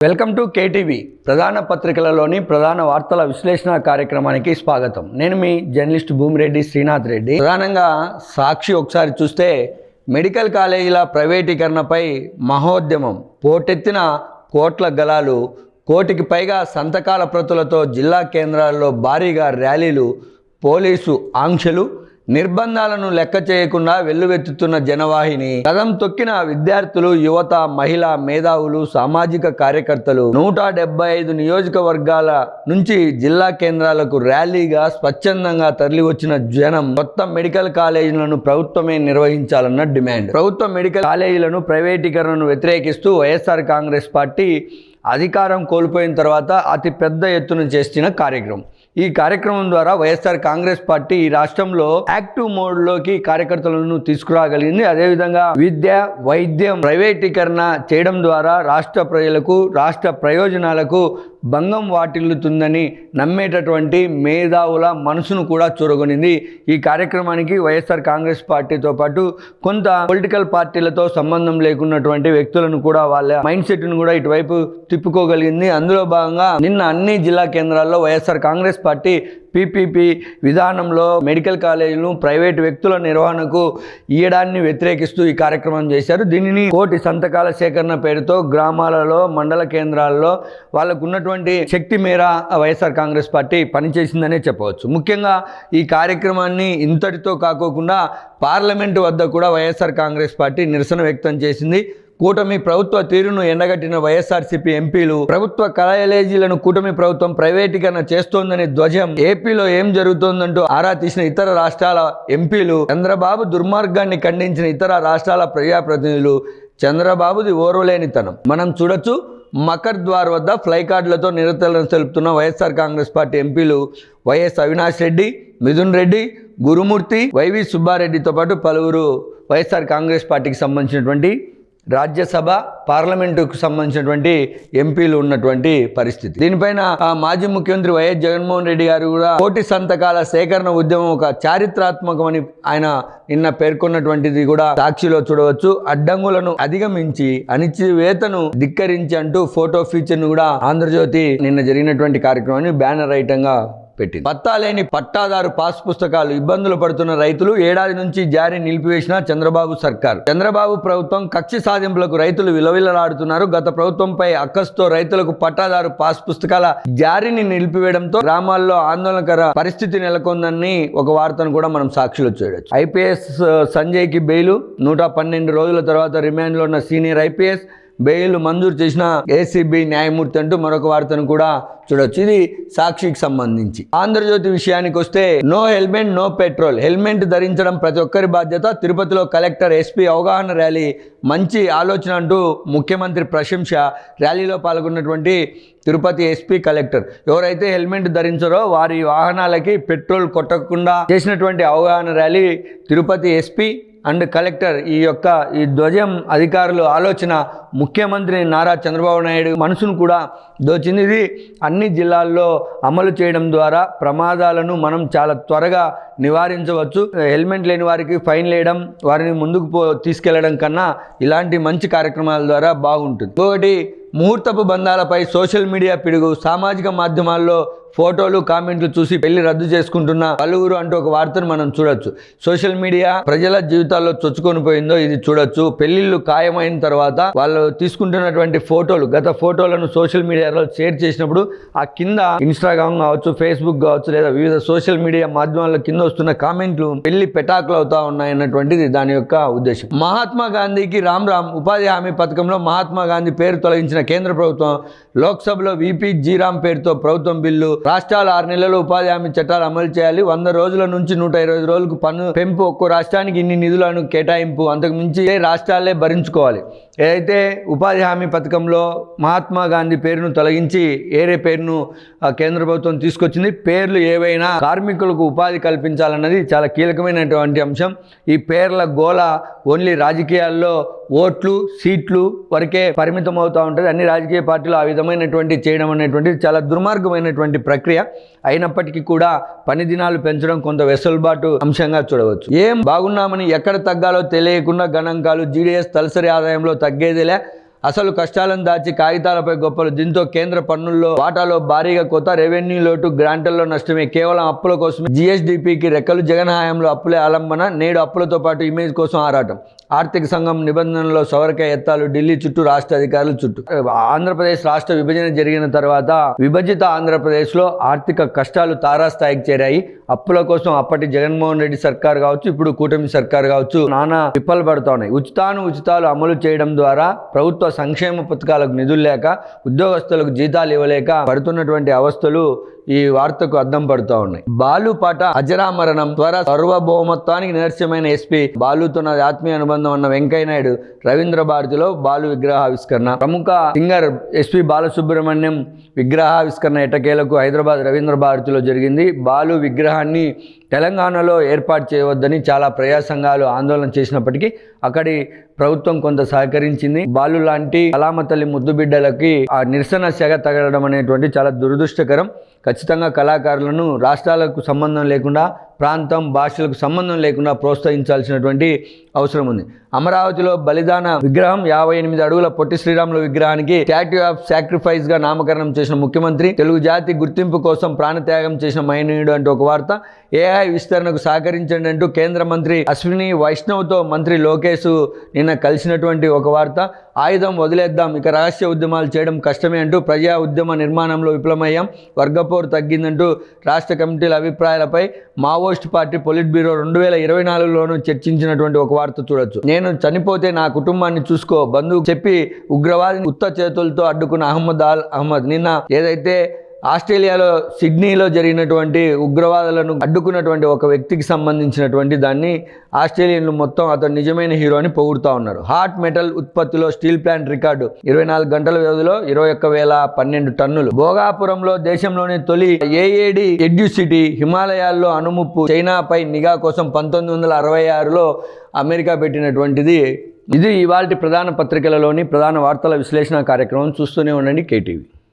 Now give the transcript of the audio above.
Welcome to KTV ప్రధాన పత్రికలలోని ప్రధాన వార్తల విశ్లేషణ కార్యక్రమానికి స్వాగతం. నేను మీ జర్నలిస్ట్ భూమిరెడ్డి శ్రీనాథ్ రెడ్డి. ప్రధానంగా సాక్షి ఒకసారి చూస్తే మెడికల్ కాలేజీల ప్రైవేటీకరణపై మహోద్యమం. పోటెత్తిన కోట్ల గలాలు కోటికి పైగా సంతకాల ప్రతులతో జిల్లా కేంద్రాల్లో భారీగా ర్యాలీలు పోలీసు ఆంక్షలు నిర్బంధాలను లెక్క చేయకుండా వెల్లువెత్తుతున్న జనవాహిని కదం తొక్కిన విద్యార్థులు యువత మహిళ మేధావులు సామాజిక కార్యకర్తలు నూట డెబ్బై ఐదు నియోజకవర్గాల నుంచి జిల్లా కేంద్రాలకు ర్యాలీగా స్వచ్ఛందంగా తరలివచ్చిన జనం కొత్త మెడికల్ కాలేజీలను ప్రభుత్వమే నిర్వహించాలన్న డిమాండ్. ప్రభుత్వ మెడికల్ కాలేజీలను ప్రైవేటీకరణను వ్యతిరేకిస్తూ వైఎస్ఆర్ కాంగ్రెస్ పార్టీ అధికారం కోల్పోయిన తర్వాత అతి పెద్ద ఎత్తున చేసిన కార్యక్రమం. ఈ కార్యక్రమం ద్వారా వైఎస్ఆర్ కాంగ్రెస్ పార్టీ ఈ రాష్ట్రంలో యాక్టివ్ మోడ్లోకి కార్యకర్తలను తీసుకురాగలిగింది. అదేవిధంగా విద్య వైద్యం ప్రైవేటీకరణ చేయడం ద్వారా రాష్ట్ర ప్రజలకు రాష్ట్ర ప్రయోజనాలకు భంగం వాటిల్లుతుందని నమ్మేటటువంటి మేధావుల మనసును కూడా చూరగొనింది. ఈ కార్యక్రమానికి వైఎస్ఆర్ కాంగ్రెస్ పార్టీతో పాటు కొంత పొలిటికల్ పార్టీలతో సంబంధం లేకున్నటువంటి వ్యక్తులను కూడా వాళ్ళ మైండ్ సెట్ను కూడా ఇటువైపు తిప్పుకోగలిగింది. అందులో భాగంగా నిన్న అన్ని జిల్లా కేంద్రాల్లో వైఎస్ఆర్ కాంగ్రెస్ పార్టీ పీపీపీ విధానంలో మెడికల్ కాలేజీలు ప్రైవేట్ వ్యక్తుల నిర్వహణకు ఇయ్యడాన్ని వ్యతిరేకిస్తూ ఈ కార్యక్రమం చేశారు. దీనిని కోటి సంతకాల సేకరణ పేరుతో గ్రామాలలో మండల కేంద్రాల్లో వాళ్ళకు ఉన్నటువంటి శక్తి మేర వైఎస్ఆర్ కాంగ్రెస్ పార్టీ పనిచేసిందనే చెప్పవచ్చు. ముఖ్యంగా ఈ కార్యక్రమాన్ని ఇంతటితో కాకోకుండా పార్లమెంటు వద్ద కూడా వైఎస్ఆర్ కాంగ్రెస్ పార్టీ నిరసన వ్యక్తం చేసింది. కూటమి ప్రభుత్వ తీరును ఎండగట్టిన వైఎస్ఆర్సీపీ ఎంపీలు ప్రభుత్వ కాలేజీలను కూటమి ప్రభుత్వం ప్రైవేటీకరణ చేస్తోందని ధ్వజం. ఏపీలో ఏం జరుగుతోందంటూ ఆరా తీసిన ఇతర రాష్ట్రాల ఎంపీలు చంద్రబాబు దుర్మార్గాన్ని ఖండించిన ఇతర రాష్ట్రాల ప్రజాప్రతినిధులు చంద్రబాబుది ఓర్వలేనితనం. మనం చూడొచ్చు మకర్ ద్వార్ వద్ద ఫ్లై కార్డులతో నిరతలను తెలుపుతున్న వైఎస్ఆర్ కాంగ్రెస్ పార్టీ ఎంపీలు వైఎస్ అవినాష్ రెడ్డి మిథున్ రెడ్డి గురుమూర్తి వైవి సుబ్బారెడ్డితో పాటు పలువురు వైఎస్ఆర్ కాంగ్రెస్ పార్టీకి సంబంధించినటువంటి రాజ్యసభ పార్లమెంటుకు సంబంధించినటువంటి ఎంపీలు ఉన్నటువంటి పరిస్థితి. దీనిపైన ఆ, మాజీ ముఖ్యమంత్రి వైఎస్ జగన్మోహన్ రెడ్డి గారు కూడా కోటి సంతకాల సేకరణ ఉద్యమం ఒక చారిత్రాత్మకమని ఆయన నిన్న పేర్కొన్నటువంటిది కూడా సాక్షిలో చూడవచ్చు. అడ్డంగులను అధిగమించి అణిచివేతను ధిక్కరించి అంటూ ఫోటో ఫీచర్ను కూడా ఆంధ్రజ్యోతి నిన్న జరిగినటువంటి కార్యక్రమాన్ని బ్యానర్ ఐటంగా పెట్టింది. పత్తా లేని పట్టాదారు పాస్ పుస్తకాలు ఇబ్బందులు పడుతున్న రైతులు ఏడాది నుంచి జారీ నిలిపివేసిన చంద్రబాబు సర్కార్. చంద్రబాబు ప్రభుత్వం కక్ష సాధింపులకు రైతులు విలవిలలాడుతున్నారు. గత ప్రభుత్వంపై అక్కస్తో రైతులకు పట్టాదారు పాస్ పుస్తకాల జారీని నిలిపివేయడంతో గ్రామాల్లో ఆందోళనకర పరిస్థితి నెలకొందని ఒక వార్తను కూడా మనం సాక్షులు చూడొచ్చు. ఐపీఎస్ సంజయ్కి బెయిల్. నూట పన్నెండు రోజుల తర్వాత రిమాండ్లో ఉన్న సీనియర్ ఐపీఎస్ బెయిల్ మంజూరు చేసిన ఏసీబీ న్యాయమూర్తి అంటూ మరొక వార్తను కూడా చూడొచ్చు. ఇది సాక్షికి సంబంధించి. ఆంధ్రజ్యోతి విషయానికి వస్తే no helmet no petrol helmet ధరించడం ప్రతి ఒక్కరి బాధ్యత. తిరుపతిలో కలెక్టర్ ఎస్పీ అవగాహన ర్యాలీ మంచి ఆలోచన అంటూ ముఖ్యమంత్రి ప్రశంస ర్యాలీలో పాల్గొన్నటువంటి తిరుపతి ఎస్పీ కలెక్టర్. ఎవరైతే హెల్మెట్ ధరించారో వారి వాహనాలకి పెట్రోల్ కొట్టకుండా చేసినటువంటి అవగాహన rally Tirupati SP and collector ఈ యొక్క ఈ ధ్వజం అధికారులు ఆలోచన ముఖ్యమంత్రి నారా చంద్రబాబు నాయుడు మనసును కూడా దోచింది. ఇది అన్ని జిల్లాల్లో అమలు చేయడం ద్వారా ప్రమాదాలను మనం చాలా త్వరగా నివారించవచ్చు. హెల్మెట్ లేని వారికి ఫైన్ వేయడం వారిని ముందుకు పో తీసుకెళ్ళడం కన్నా ఇలాంటి మంచి కార్యక్రమాల ద్వారా బాగుంటుంది. ఇంకొకటి ముహూర్తపు బంధాలపై సోషల్ మీడియా పిడుగు సామాజిక మాధ్యమాల్లో ఫోటోలు కామెంట్లు చూసి పెళ్ళి రద్దు చేసుకుంటున్న పలువురు అంటూ ఒక వార్తను మనం చూడొచ్చు. సోషల్ మీడియా ప్రజల జీవితాల్లో చొచ్చుకొని పోయిందో ఇది చూడొచ్చు. పెళ్ళిళ్ళు ఖాయమైన తర్వాత వాళ్ళు తీసుకుంటున్నటువంటి ఫోటోలు గత ఫోటోలను సోషల్ మీడియాలో షేర్ చేసినప్పుడు ఆ కింద ఇన్స్టాగ్రామ్ కావచ్చు ఫేస్బుక్ కావచ్చు లేదా వివిధ సోషల్ మీడియా మాధ్యమాల కింద వస్తున్న కామెంట్లు పెళ్ళి పెటాకులు అవుతా ఉన్నాయన్నటువంటిది దాని యొక్క ఉద్దేశం. మహాత్మా గాంధీకి రామ్ రామ్ ఉపాధి హామీ పథకంలో మహాత్మా గాంధీ పేరు తొలగించిన కేంద్ర ప్రభుత్వం లోక్సభలో విపి జీరామ్ పేరుతో ప్రభుత్వం బిల్లు రాష్ట్రాలు ఆరు నెలలు ఉపాధి హామీ చట్టాలు అమలు చేయాలి. వంద రోజుల నుంచి నూట ఇరవై రోజులకు పన్ను పెంపు. ఒక్కో రాష్ట్రానికి ఇన్ని నిధులను కేటాయింపు. అంతకు మించి ఏ రాష్ట్రాలే భరించుకోవాలి. ఏదైతే ఉపాధి హామీ పథకంలో మహాత్మా గాంధీ పేరును తొలగించి ఏరే పేరును ఆ, కేంద్ర ప్రభుత్వం తీసుకొచ్చింది పేర్లు ఏవైనా కార్మికులకు ఉపాధి కల్పించాలన్నది చాలా కీలకమైనటువంటి అంశం. ఈ పేర్ల గోల ఓన్లీ రాజకీయాల్లో ఓట్లు సీట్లు వరకే పరిమితం అవుతూ ఉంటుంది. అన్ని రాజకీయ పార్టీలు ఆ విధమైనటువంటి చేయడం అనేటువంటిది చాలా దుర్మార్గమైనటువంటి ప్రక్రియ అయినప్పటికీ కూడా పని దినాలు పెంచడం కొంత వెసులుబాటు అంశంగా చూడవచ్చు. ఏం బాగున్నామని ఎక్కడ తగ్గాలో తెలియకుండా గణాంకాలు జీడీఎస్ తలసరి ఆదాయంలో తగ్గేదిలే. అసలు కష్టాలను దాచి కాగితాలపై గొప్పలు. దీంతో కేంద్ర పన్నుల్లో వాటాలో భారీగా కొత్త రెవెన్యూ లోటు గ్రాంట్లలో నష్టమే. కేవలం అప్పుల కోసం జిఎస్డిపికి రెక్కలు జగన్ హయాంలో అప్పులే ఆలంబన నేడు అప్పులతో పాటు ఇమేజ్ కోసం ఆరాటం. ఆర్థిక సంఘం నిబంధనలో సవరక ఎత్తాలు ఢిల్లీ చుట్టూ రాష్ట్ర అధికారుల చుట్టూ. ఆంధ్రప్రదేశ్ రాష్ట్ర విభజన జరిగిన తర్వాత విభజిత ఆంధ్రప్రదేశ్లో ఆర్థిక కష్టాలు తారాస్థాయికి చేరాయి. అప్పుల కోసం అప్పటి జగన్మోహన్ రెడ్డి సర్కార్ కావచ్చు ఇప్పుడు కూటమి సర్కార్ కావచ్చు నానా విఫలపడుతున్నాయి ఉచితాను ఉచితాలు అమలు చేయడం ద్వారా ప్రభుత్వ సంక్షేమ పథకాలకు నిధులు లేక ఉద్యోగస్తులకు జీతాలు ఇవ్వలేక పడుతున్నటువంటి అవస్థలు ఈ వార్తకు అద్దం పడుతూ ఉన్నాయి. బాలు పాట అజరామరణం ద్వారా సార్వభౌమత్వానికి నిదర్శనమైన ఎస్పీ బాలుతో నాది ఆత్మీయ అనుబంధం అన్న వెంకయ్య నాయుడు రవీంద్ర భారతిలో బాలు విగ్రహావిష్కరణ. ప్రముఖ సింగర్ ఎస్పి బాలసుబ్రహ్మణ్యం విగ్రహావిష్కరణ ఎటకేలకు హైదరాబాద్ రవీంద్ర భారతిలో జరిగింది. బాలు విగ్రహాన్ని తెలంగాణలో ఏర్పాటు చేయవద్దని చాలా ప్రజా సంఘాలు ఆందోళన చేసినప్పటికీ అక్కడి ప్రభుత్వం కొంత సహకరించింది. బాలు లాంటి అలామతల్లి ముద్దుబిడ్డలకి ముద్దు బిడ్డలకి ఆ నిరసన సెగ తగలడం అనేటువంటి చాలా దురదృష్టకరం. ఖచ్చితంగా కళాకారులను రాష్ట్రాలకు సంబంధం లేకుండా ప్రాంతం భాషలకు సంబంధం లేకుండా ప్రోత్సహించాల్సినటువంటి అవసరం ఉంది. అమరావతిలో బలిదాన విగ్రహం యాభై ఎనిమిది అడుగుల పొట్టి శ్రీరాములు విగ్రహానికి స్టాట్యూ ఆఫ్ సాక్రిఫైస్గా నామకరణం చేసిన ముఖ్యమంత్రి తెలుగు జాతి గుర్తింపు కోసం ప్రాణత్యాగం చేసిన మహనీయుడు అంటూ ఒక వార్త. ఏఐ విస్తరణకు సహకరించండి అంటూ కేంద్ర మంత్రి అశ్విని వైష్ణవ్తో మంత్రి లోకేష్ నిన్న కలిసినటువంటి ఒక వార్త. ఆయుధం వదిలేద్దాం ఇక రహస్య ఉద్యమాలు చేయడం కష్టమే అంటూ ప్రజా ఉద్యమ నిర్మాణంలో విఫలమయ్యాం. పోరు తగ్గిందంటూ రాష్ట్ర కమిటీల అభిప్రాయాలపై మావోయిస్ట్ పార్టీ పొలిట్ బ్యూరో రెండు వేల ఇరవై నాలుగులోనూ చర్చించినటువంటి ఒక వార్త చూడొచ్చు. నేను చనిపోతే నా కుటుంబాన్ని చూసుకో బంధువు చెప్పి ఉగ్రవాదిని ఉత్త చేతులతో అడ్డుకున్న అహ్మద్ అల్ అహ్మద్ నిన్న ఏదైతే ఆస్ట్రేలియాలో సిడ్నీలో జరిగినటువంటి ఉగ్రవాదులను అడ్డుకున్నటువంటి ఒక వ్యక్తికి సంబంధించినటువంటి దాన్ని ఆస్ట్రేలియన్లు మొత్తం అతను నిజమైన హీరో అని పొగుడుతూ ఉన్నారు. హాట్ మెటల్ ఉత్పత్తిలో స్టీల్ ప్లాంట్ రికార్డు ఇరవై నాలుగు గంటల వ్యవధిలో ఇరవై ఒక్క వేల పన్నెండు టన్నులు. భోగాపురంలో దేశంలోని తొలి ఏఏడి ఎడ్యుసిటీ హిమాలయాల్లో అనుముప్పు చైనాపై నిఘా కోసం పంతొమ్మిది వందల అరవై ఆరులో అమెరికా పెట్టినటువంటిది. ఇది ఇవాళ ప్రధాన పత్రికలలోని ప్రధాన వార్తల విశ్లేషణ కార్యక్రమం. చూస్తూనే ఉండండి కేటీవీ